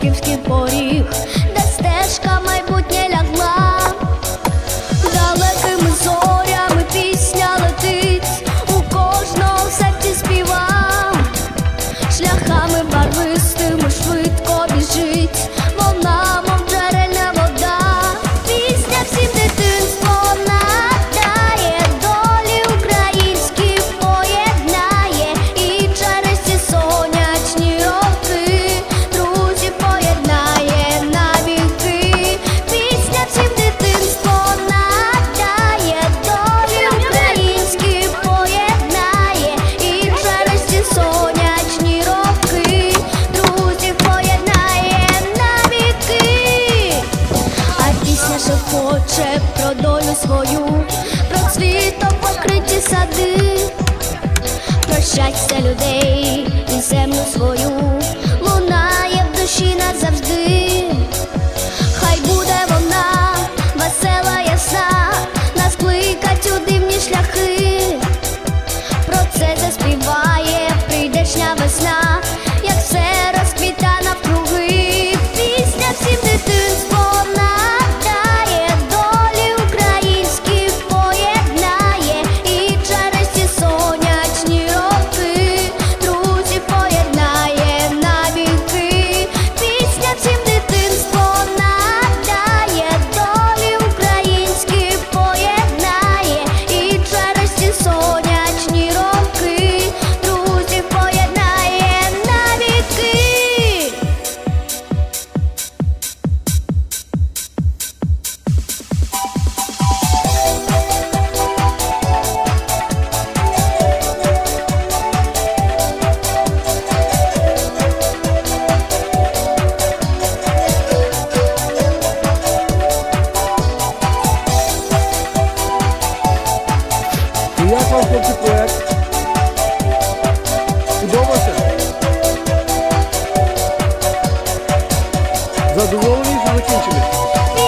батьківський поріг, де стежка майбутнє лягла, далекими зорями пісня летить, у кожного серці співа, шляхами барвистими швидко біжить. Хоче про долю свою, про цвітом покриті сади, про щастя людей і землю свою лунає в душі назавжди. Não Rolling Harlequin.